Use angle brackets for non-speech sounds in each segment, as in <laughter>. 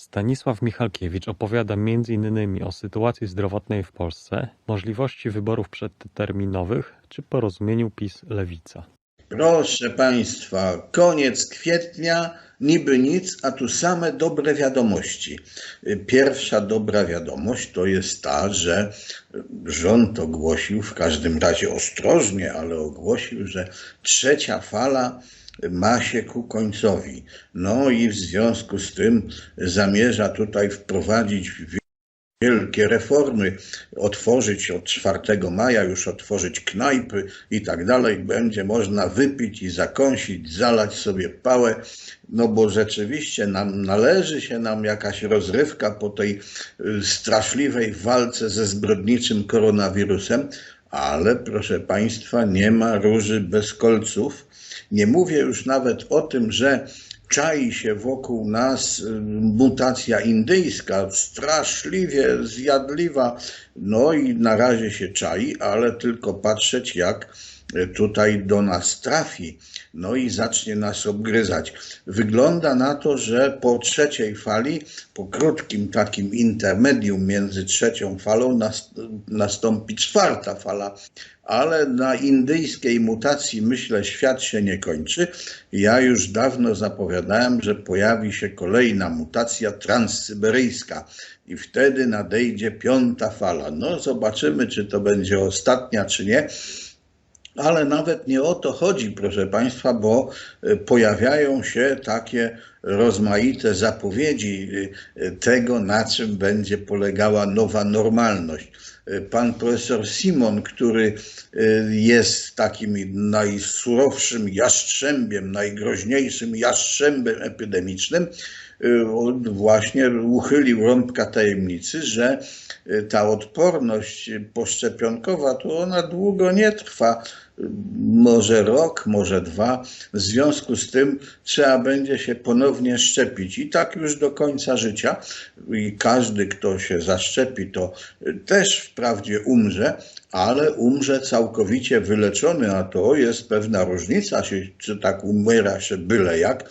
Stanisław Michalkiewicz opowiada m.in. o sytuacji zdrowotnej w Polsce, możliwości wyborów przedterminowych czy porozumieniu PiS-Lewica. Proszę Państwa, koniec kwietnia, niby nic, a tu same dobre wiadomości. Pierwsza dobra wiadomość to jest ta, że rząd ogłosił, w każdym razie ostrożnie, ale ogłosił, że trzecia fala ma się ku końcowi. No i w związku z tym zamierza tutaj wprowadzić wielkie reformy, otworzyć od 4 maja, już otworzyć knajpy i tak dalej. Będzie można wypić i zakąsić, zalać sobie pałę, no bo rzeczywiście nam należy się nam jakaś rozrywka po tej y, straszliwej walce ze zbrodniczym koronawirusem, ale proszę Państwa, nie ma róży bez kolców. Nie mówię już nawet o tym, że czai się wokół nas y, mutacja indyjska, straszliwie zjadliwa, no i na razie się czai, ale tylko patrzeć jak y, tutaj do nas trafi, no i zacznie nas obgryzać. Wygląda na to, że po trzeciej fali, po krótkim takim intermedium między trzecią falą nas, nastąpi czwarta fala, ale na indyjskiej mutacji myślę świat się nie kończy. Ja już dawno zapowiadałem, że pojawi się kolejna mutacja transsyberyjska i wtedy nadejdzie piąta fala. No zobaczymy, czy to będzie ostatnia, czy nie. Ale nawet nie o to chodzi, proszę Państwa, bo y, pojawiają się takie rozmaite zapowiedzi y, tego, na czym będzie polegała nowa normalność. Y, Pan profesor Simon, który jest takim najsurowszym jastrzębiem, najgroźniejszym jastrzębem epidemicznym, właśnie uchylił rąbka tajemnicy, że ta odporność poszczepionkowa to ona długo nie trwa, może rok, może dwa. W związku z tym trzeba będzie się ponownie szczepić i tak już do końca życia. I każdy, kto się zaszczepi, to też wprawdzie umrze, ale umrze całkowicie wyleczony, a to jest pewna różnica, czy tak umiera się byle jak,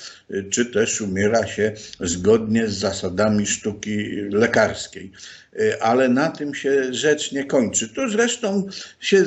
czy też umiera się zgodnie z zasadami sztuki lekarskiej. Ale na tym się rzecz nie kończy. To zresztą się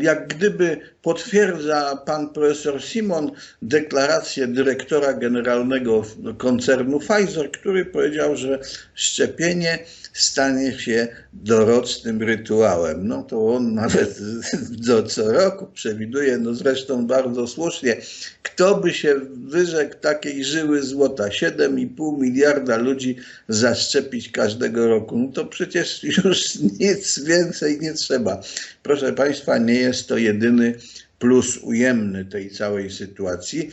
jak gdyby potwierdza pan profesor Simon deklarację dyrektora generalnego koncernu Pfizer, który powiedział, że szczepienie stanie się dorocznym rytuałem. No to on nawet <laughs> do co roku przewiduje, no zresztą bardzo słusznie, kto by się wyrzekł takiej żyły złota, 7,5 miliarda ludzi zaszczepić każdego roku, no to przecież już <laughs> nic więcej nie trzeba. Proszę Państwa, nie jest to jedyny plus ujemny tej całej sytuacji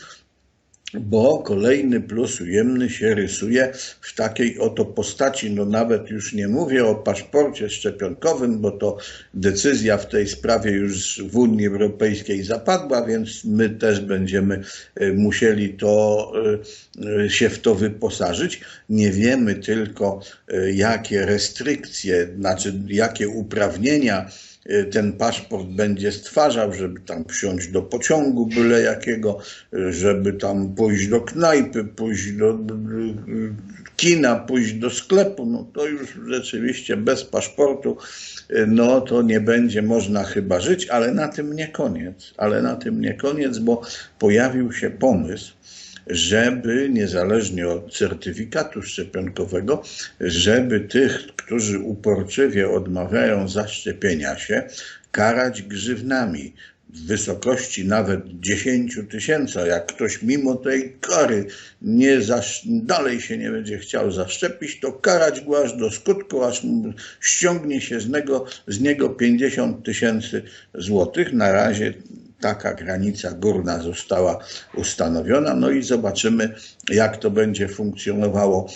bo kolejny plus ujemny się rysuje w takiej oto postaci. No nawet już nie mówię o paszporcie szczepionkowym, bo to decyzja w tej sprawie już w Unii Europejskiej zapadła, więc my też będziemy e, musieli to, e, się w to wyposażyć. Nie wiemy tylko, e, jakie restrykcje, znaczy jakie uprawnienia ten paszport będzie stwarzał, żeby tam wsiąść do pociągu byle jakiego, żeby tam pójść do knajpy, pójść do kina, pójść do sklepu, no to już rzeczywiście bez paszportu, no to nie będzie można chyba żyć, ale na tym nie koniec, ale na tym nie koniec, bo pojawił się pomysł, żeby niezależnie od certyfikatu szczepionkowego, żeby tych, którzy uporczywie odmawiają zaszczepienia się, karać grzywnami w wysokości nawet 10 tysięcy. Jak ktoś mimo tej kary nie dalej się nie będzie chciał zaszczepić, to karać go aż do skutku, aż ściągnie się z niego, z niego 50 tysięcy złotych. Na razie taka granica górna została ustanowiona. No i zobaczymy, jak to będzie funkcjonowało.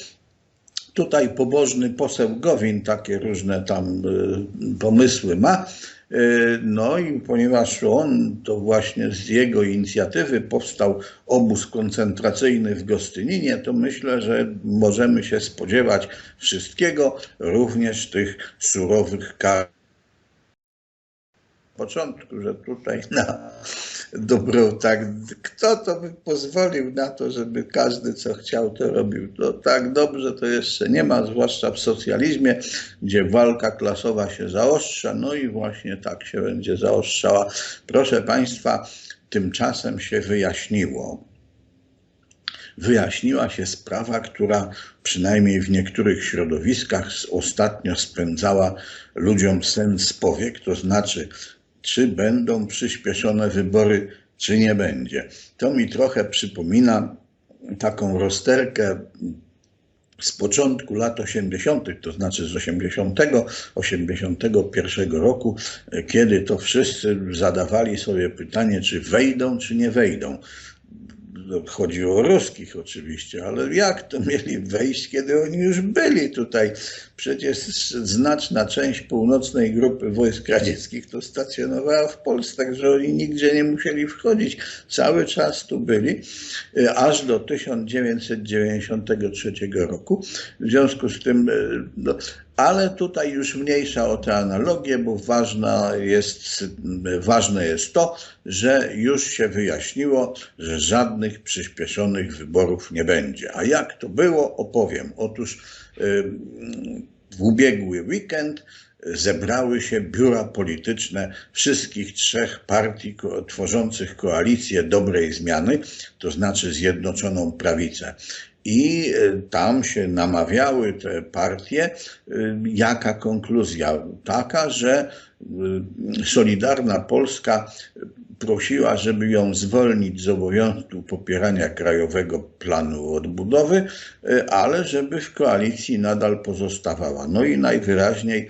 Tutaj pobożny poseł Gowin takie różne tam y, pomysły ma. Y, No i ponieważ on, to właśnie z jego inicjatywy powstał obóz koncentracyjny w Gostyninie, to myślę, że możemy się spodziewać wszystkiego, również tych surowych kar początku, że tutaj <laughs> na dobrą tak, kto to by pozwolił na to, żeby każdy co chciał to robił. To tak dobrze to jeszcze nie ma, zwłaszcza w socjalizmie, gdzie walka klasowa się zaostrza, no i właśnie tak się będzie zaostrzała. Proszę Państwa, tymczasem się wyjaśniło. Wyjaśniła się sprawa, która przynajmniej w niektórych środowiskach ostatnio spędzała ludziom sen z powiek, to znaczy, czy będą przyspieszone wybory, czy nie będzie. To mi trochę przypomina taką rozterkę z początku lat 80., to znaczy z 80, 81 roku, kiedy to wszyscy zadawali sobie pytanie, czy wejdą, czy nie wejdą. Chodzi o ruskich oczywiście, ale jak to mieli wejść, kiedy oni już byli tutaj? Przecież znaczna część północnej grupy wojsk radzieckich to stacjonowała w Polsce, także oni nigdzie nie musieli wchodzić. Cały czas tu byli, aż do 1993 roku. W związku z tym, no, ale tutaj już mniejsza o te analogie, bo ważna jest, ważne jest to, że już się wyjaśniło, że żadnych przyspieszonych wyborów nie będzie. A jak to było, opowiem. Otóż w ubiegły weekend zebrały się biura polityczne wszystkich trzech partii tworzących koalicję dobrej zmiany, to znaczy Zjednoczoną Prawicę. I tam się namawiały te partie, jaka konkluzja? Taka, że Solidarna Polska prosiła, żeby ją zwolnić z obowiązku popierania Krajowego Planu Odbudowy, ale żeby w koalicji nadal pozostawała. No i najwyraźniej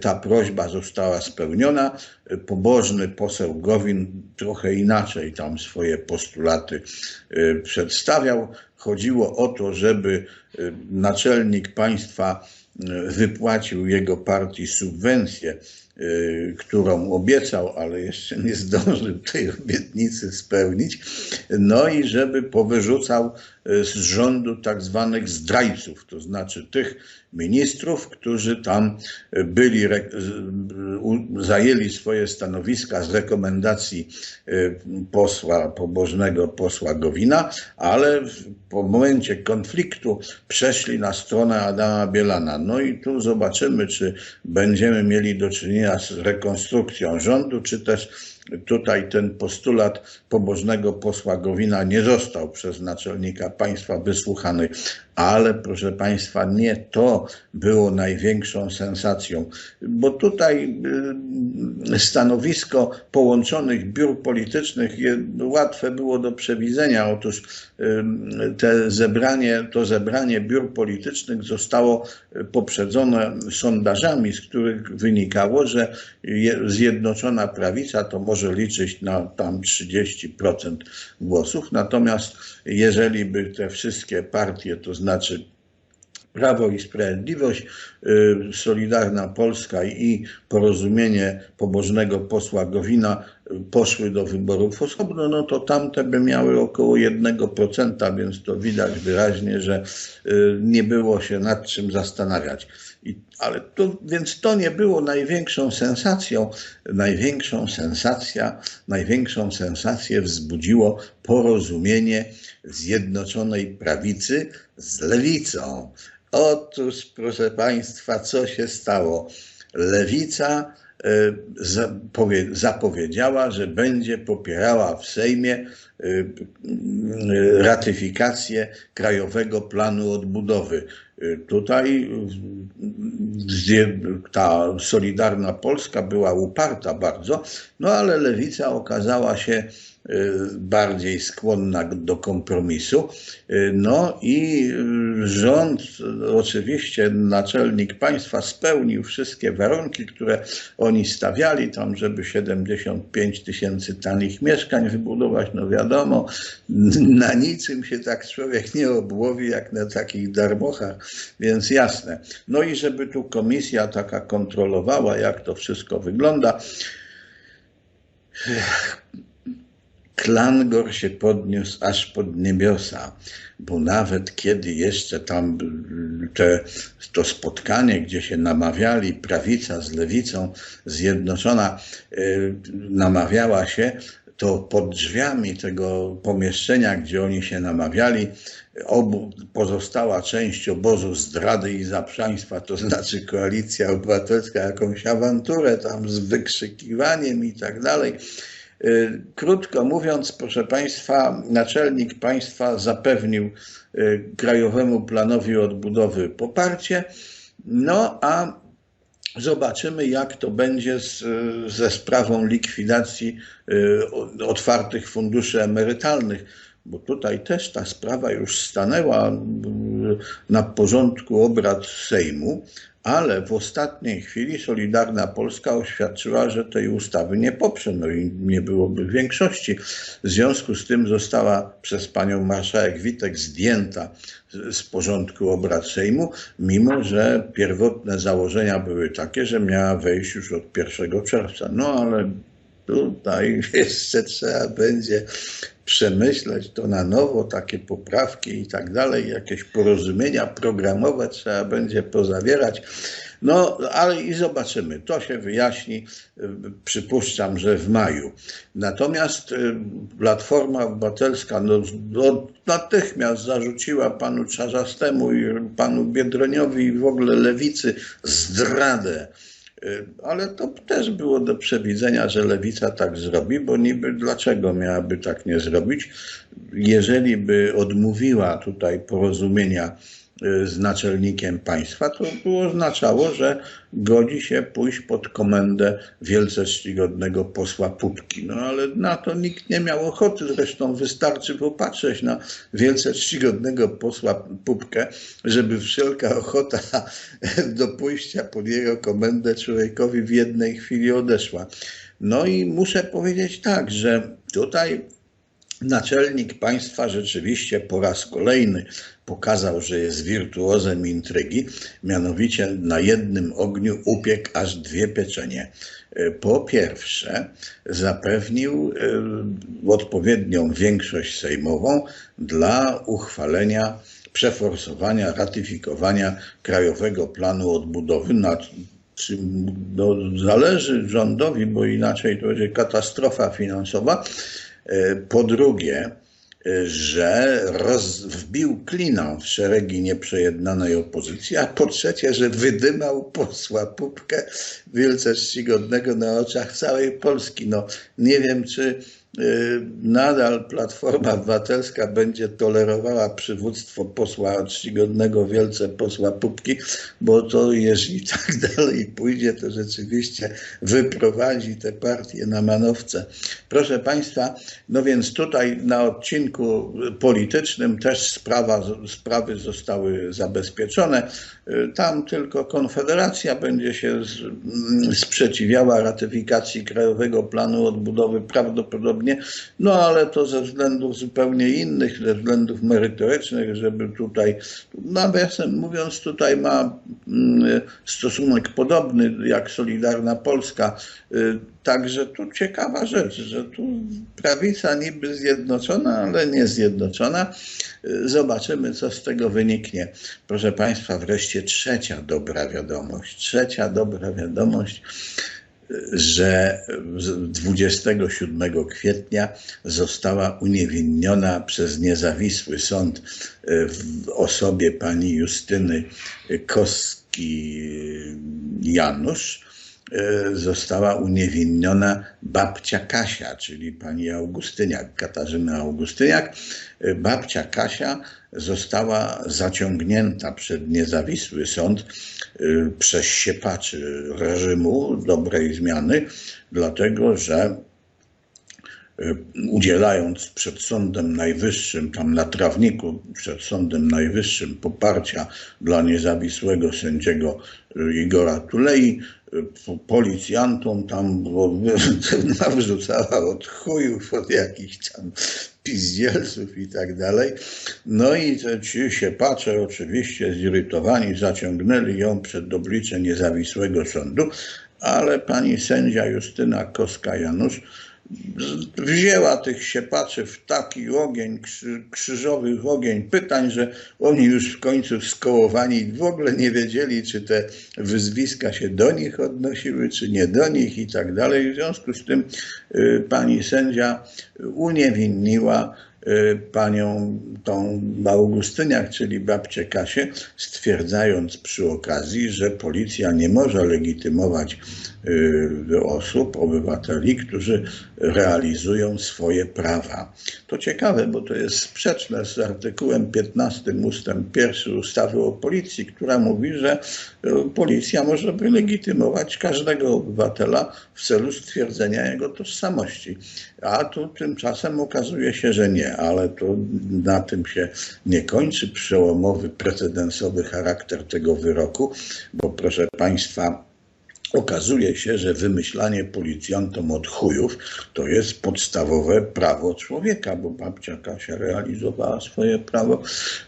ta prośba została spełniona. Pobożny poseł Gowin trochę inaczej tam swoje postulaty przedstawiał. Chodziło o to, żeby naczelnik państwa wypłacił jego partii subwencję, którą obiecał, ale jeszcze nie zdążył tej obietnicy spełnić. No i żeby powyrzucał z rządu tak zwanych zdrajców, to znaczy tych ministrów, którzy tam byli, zajęli swoje stanowiska z rekomendacji posła, pobożnego posła Gowina, ale po momencie konfliktu przeszli na stronę Adama Bielana. No i tu zobaczymy, czy będziemy mieli do czynienia z rekonstrukcją rządu, czy też tutaj ten postulat pobożnego posła Gowina nie został przez naczelnika państwa wysłuchany, ale proszę państwa, nie to było największą sensacją, bo tutaj stanowisko połączonych biur politycznych łatwe było do przewidzenia. Otóż te zebranie, to zebranie biur politycznych zostało poprzedzone sondażami, z których wynikało, że Zjednoczona Prawica to może liczyć na tam 30% głosów, natomiast jeżeli by te wszystkie partie, to znaczy Prawo i Sprawiedliwość, Solidarna Polska i porozumienie pobożnego posła Gowina poszły do wyborów osobno, no to tamte by miały około 1%, więc to widać wyraźnie, że nie było się nad czym zastanawiać. I, ale to, więc to nie było największą sensacją. Największą sensacja, największą sensację wzbudziło porozumienie Zjednoczonej Prawicy z Lewicą. Otóż, proszę Państwa, co się stało? Lewica zapowiedziała, że będzie popierała w Sejmie ratyfikację Krajowego Planu Odbudowy. Tutaj ta Solidarna Polska była uparta bardzo, no ale lewica okazała się bardziej skłonna do kompromisu. No i rząd, oczywiście naczelnik państwa spełnił wszystkie warunki, które oni stawiali tam, żeby 75 tysięcy tanich mieszkań wybudować. No wiadomo, na niczym się tak człowiek nie obłowi, jak na takich darmochach, więc jasne. No i żeby tu komisja taka kontrolowała, jak to wszystko wygląda. Klangor się podniósł aż pod niebiosa, bo nawet kiedy jeszcze tam te, to spotkanie, gdzie się namawiali prawica z lewicą zjednoczona, y, namawiała się, to pod drzwiami tego pomieszczenia, gdzie oni się namawiali, obu, pozostała część obozu zdrady i zaprzaństwa, to znaczy koalicja obywatelska, jakąś awanturę tam z wykrzykiwaniem i tak dalej. Y, Krótko mówiąc, proszę Państwa, naczelnik państwa zapewnił y, Krajowemu Planowi Odbudowy poparcie, no a zobaczymy, jak to będzie z, ze sprawą likwidacji y, otwartych funduszy emerytalnych, bo tutaj też ta sprawa już stanęła y, na porządku obrad Sejmu, ale w ostatniej chwili Solidarna Polska oświadczyła, że tej ustawy nie poprze, no i nie byłoby większości. W związku z tym została przez panią marszałek Witek zdjęta z- porządku obrad Sejmu, mimo że pierwotne założenia były takie, że miała wejść już od 1 czerwca. No ale tutaj <laughs> jeszcze trzeba będzie przemyśleć to na nowo, takie poprawki i tak dalej, jakieś porozumienia programowe trzeba będzie pozawierać. No, ale i zobaczymy. To się wyjaśni, y, przypuszczam, że w maju. Natomiast y, Platforma Obywatelska no, no, natychmiast zarzuciła panu Czarzastemu i panu Biedroniowi i w ogóle lewicy zdradę. Y, Ale to też było do przewidzenia, że lewica tak zrobi, bo niby dlaczego miałaby tak nie zrobić, jeżeli by odmówiła tutaj porozumienia z naczelnikiem państwa, to by oznaczało, że godzi się pójść pod komendę wielce czcigodnego posła Pupki. No ale na to nikt nie miał ochoty, zresztą wystarczy popatrzeć na wielce czcigodnego posła Pupkę, żeby wszelka ochota <laughs> do pójścia pod jego komendę człowiekowi w jednej chwili odeszła. No i muszę powiedzieć tak, że tutaj naczelnik państwa rzeczywiście po raz kolejny pokazał, że jest wirtuozem intrygi, mianowicie na jednym ogniu upiekł aż dwie pieczenie. E, Po pierwsze, zapewnił e, odpowiednią większość sejmową dla uchwalenia, przeforsowania, ratyfikowania Krajowego Planu Odbudowy, nad czym no, zależy rządowi, bo inaczej to będzie katastrofa finansowa. E, Po drugie, e, że roz, wbił kliną w szeregi nieprzejednanej opozycji, a po trzecie, że wydymał posła Pupkę wielce czcigodnego na oczach całej Polski. No, nie wiem, czy nadal Platforma Obywatelska będzie tolerowała przywództwo posła czcigodnego wielce posła Pupki, bo to jeżeli <laughs> tak dalej pójdzie, to rzeczywiście wyprowadzi tę partię na manowce. Proszę Państwa, no więc tutaj na odcinku politycznym też sprawa, sprawy zostały zabezpieczone. Y, Tam tylko Konfederacja będzie się mm, sprzeciwiała ratyfikacji Krajowego Planu Odbudowy prawdopodobnie, no ale to ze względów zupełnie innych, ze względów merytorycznych, żeby tutaj, nawiasem mówiąc, tutaj ma mm, stosunek podobny jak Solidarna Polska. Y, Także tu ciekawa rzecz, że tu prawica niby zjednoczona, ale nie zjednoczona. Y, Zobaczymy, co z tego wyniknie. Proszę Państwa, wreszcie trzecia dobra wiadomość. Trzecia dobra wiadomość, że z- 27 kwietnia została uniewinniona przez niezawisły sąd y, w osobie pani Justyny Koski-Janusz e, została uniewinniona babcia Kasia, czyli pani Augustyniak, Katarzyna Augustyniak. E, Babcia Kasia została zaciągnięta przed niezawisły sąd e, przez siepaczy reżimu dobrej zmiany, dlatego że e, udzielając przed Sądem Najwyższym, tam na trawniku przed Sądem Najwyższym poparcia dla niezawisłego sędziego e, Igora Tulei, po- policjantom tam nawrzucała <laughs> od chujów, od jakichś tam pizdzielców i tak dalej. No i ci siepacze oczywiście zirytowani zaciągnęli ją przed oblicze niezawisłego sądu, ale pani sędzia Justyna Koska-Janusz wzięła tych siepaczy w taki ogień, krzy, krzyżowy ogień pytań, że oni już w końcu skołowani w ogóle nie wiedzieli, czy te wyzwiska się do nich odnosiły, czy nie do nich i tak dalej. W związku z tym y, pani sędzia uniewinniła panią tą Augustyniak, czyli babcię Kasię, stwierdzając przy okazji, że policja nie może legitymować y, osób, obywateli, którzy realizują swoje prawa. To ciekawe, bo to jest sprzeczne z artykułem 15 ustęp 1 ustawy o policji, która mówi, że y, policja może legitymować każdego obywatela w celu stwierdzenia jego tożsamości. A tu tymczasem okazuje się, że nie, ale to na tym się nie kończy. Przełomowy, precedensowy charakter tego wyroku, bo proszę Państwa, Okazuje się, że wymyślanie policjantom od chujów to jest podstawowe prawo człowieka, bo babcia Kasia realizowała swoje prawo.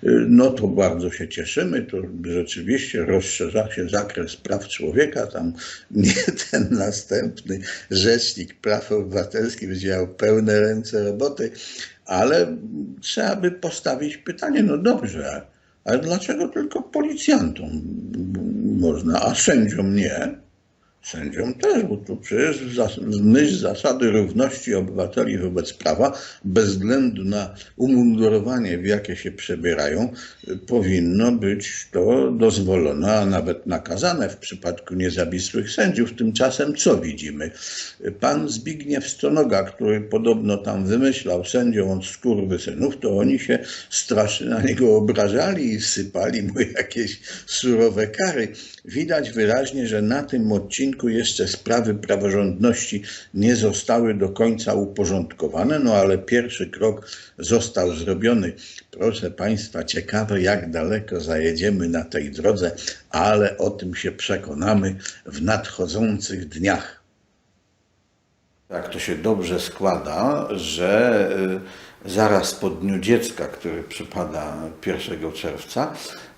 Y, No to bardzo się cieszymy. To rzeczywiście rozszerza się zakres praw człowieka. Tam nie <laughs> ten następny rzecznik praw obywatelskich będzie miał pełne ręce roboty, ale trzeba by postawić pytanie, no dobrze, ale dlaczego tylko policjantom można, a sędziom nie? Sędziom też, bo to przecież w myśl zasady równości obywateli wobec prawa, bez względu na umundurowanie, w jakie się przebierają, powinno być to dozwolone, a nawet nakazane w przypadku niezawisłych sędziów. Tymczasem co widzimy? Pan Zbigniew Stonoga, który podobno tam wymyślał sędziom od skurwysynów, to oni się strasznie na niego obrażali i sypali mu <laughs> jakieś surowe kary. Widać wyraźnie, że na tym odcinku jeszcze sprawy praworządności nie zostały do końca uporządkowane, no ale pierwszy krok został zrobiony. Proszę Państwa, ciekawe jak daleko zajedziemy na tej drodze, ale o tym się przekonamy w nadchodzących dniach. Tak to się dobrze składa, że y, zaraz po Dniu Dziecka, który przypada 1 czerwca,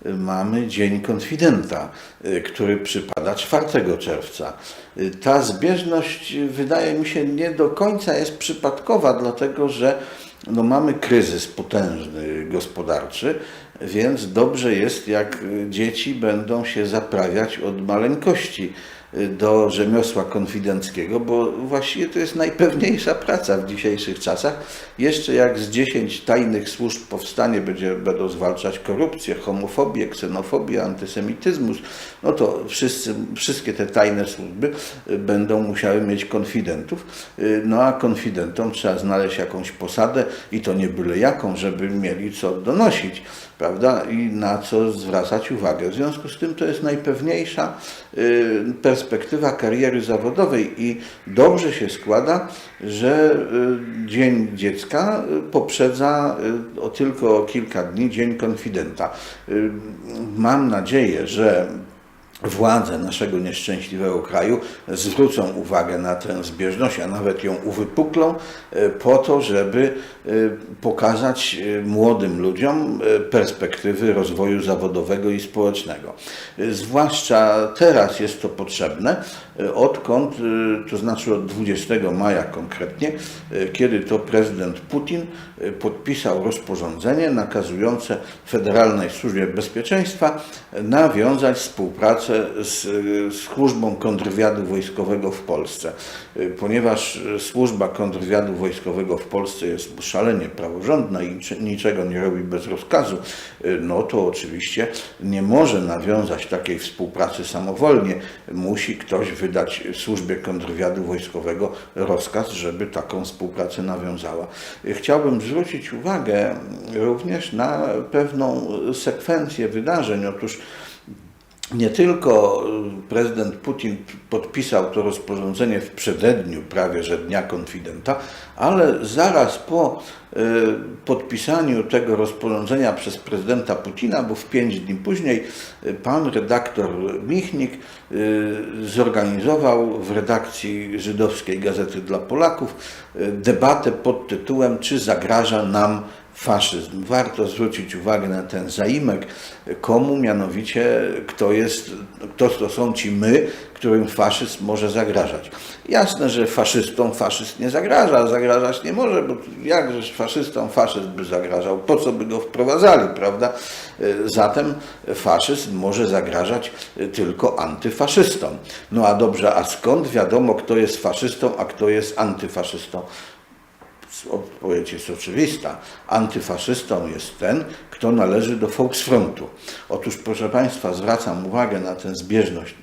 mamy Dzień Konfidenta, y, który przypada 4 czerwca. Y, Ta zbieżność y, wydaje mi się nie do końca jest przypadkowa, dlatego że no mamy kryzys potężny gospodarczy, więc dobrze jest, jak dzieci będą się zaprawiać od maleńkości do rzemiosła konfidenckiego, bo właściwie to jest najpewniejsza praca w dzisiejszych czasach. Jeszcze jak z 10 tajnych służb powstanie, będzie, będą zwalczać korupcję, homofobię, ksenofobię, antysemityzmus, no to wszyscy, wszystkie te tajne służby y, będą musiały mieć konfidentów. Y, No a konfidentom trzeba znaleźć jakąś posadę i to nie byle jaką, żeby mieli co donosić, prawda? I na co zwracać uwagę. W związku z tym to jest najpewniejsza y, perspektywa kariery zawodowej i dobrze się składa, że y, Dzień Dziecka y, poprzedza y, o tylko kilka dni Dzień Konfidenta. Mam nadzieję, że władze naszego nieszczęśliwego kraju zwrócą uwagę na tę zbieżność, a nawet ją uwypuklą e, po to, żeby e, pokazać e, młodym ludziom perspektywy rozwoju zawodowego i społecznego. Zwłaszcza teraz jest to potrzebne, odkąd, to znaczy od 20 maja konkretnie, kiedy to prezydent Putin podpisał rozporządzenie nakazujące Federalnej Służbie Bezpieczeństwa nawiązać współpracę z, z służbą kontrwywiadu wojskowego w Polsce. Y, Ponieważ y, służba kontrwywiadu wojskowego w Polsce jest szalenie praworządna i niczego nie robi bez rozkazu, y, no to oczywiście nie może nawiązać takiej współpracy samowolnie. Musi ktoś wydać służbie kontrwywiadu wojskowego rozkaz, żeby taką współpracę nawiązała. Chciałbym zwrócić uwagę również na pewną sekwencję wydarzeń. Otóż nie tylko y, prezydent Putin podpisał to rozporządzenie w przededniu prawie że Dnia Konfidenta, ale zaraz po y, podpisaniu tego rozporządzenia przez prezydenta Putina, bo w pięć dni później, y, pan redaktor Michnik zorganizował w redakcji żydowskiej Gazety dla Polaków debatę pod tytułem Czy zagraża nam faszyzm. Warto zwrócić uwagę na ten zaimek, komu mianowicie, kto jest, kto to są ci my, którym faszyzm może zagrażać. Jasne, że faszystom faszyst nie zagraża, zagrażać nie może, bo jakżeż faszystom faszyst by zagrażał, po co by go wprowadzali, prawda? Zatem faszyzm może zagrażać tylko antyfaszystom. No a dobrze, a skąd wiadomo, kto jest faszystą, a kto jest antyfaszystą? Odpowiedź jest oczywista. Antyfaszystą jest ten, kto należy do Volksfrontu. Otóż, proszę Państwa, zwracam uwagę na tę zbieżność,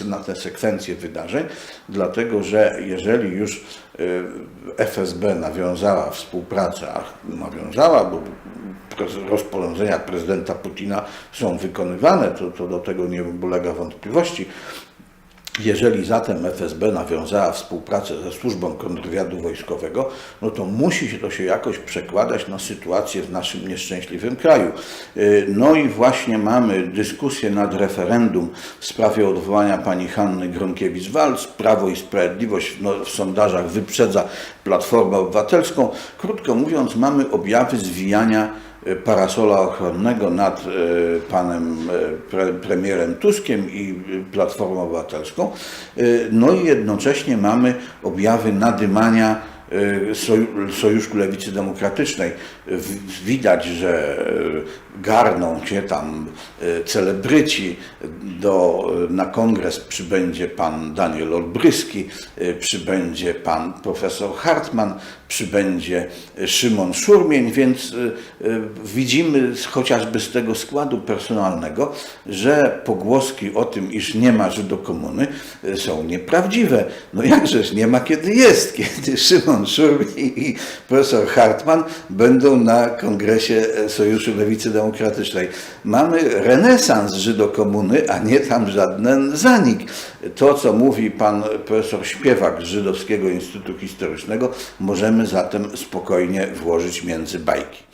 y, na tę sekwencję wydarzeń, dlatego że jeżeli już y, FSB nawiązała współpracę, a nawiązała, bo rozporządzenia prezydenta Putina są wykonywane, to, to do tego nie ulega wątpliwości, jeżeli zatem FSB nawiązała współpracę ze służbą kontrwywiadu wojskowego, no to musi się to się jakoś przekładać na sytuację w naszym nieszczęśliwym kraju. Yy, No i właśnie mamy dyskusję nad referendum w sprawie odwołania pani Hanny Gronkiewicz-Waltz. Prawo i Sprawiedliwość no, w sondażach wyprzedza Platformę Obywatelską. Krótko mówiąc, mamy objawy zwijania parasola ochronnego nad e, panem e, pre, premierem Tuskiem i Platformą Obywatelską. E, No i jednocześnie mamy objawy nadymania Sojuszu Lewicy Demokratycznej. Widać, że e, garną się tam e, celebryci. Do, na kongres przybędzie pan Daniel Olbryski, przybędzie pan profesor Hartman, przybędzie Szymon Szurmień, więc widzimy chociażby z tego składu personalnego, że pogłoski o tym, iż nie ma Żydokomuny są nieprawdziwe. No jakżeż nie ma, kiedy jest, <laughs> kiedy Szymon Szurmień i profesor Hartman będą na kongresie Sojuszu Lewicy Demokratycznej. Mamy renesans Żydokomuny, a nie tam żaden zanik. To, co mówi pan profesor Śpiewak z Żydowskiego Instytutu Historycznego, możemy zatem spokojnie włożyć między bajki.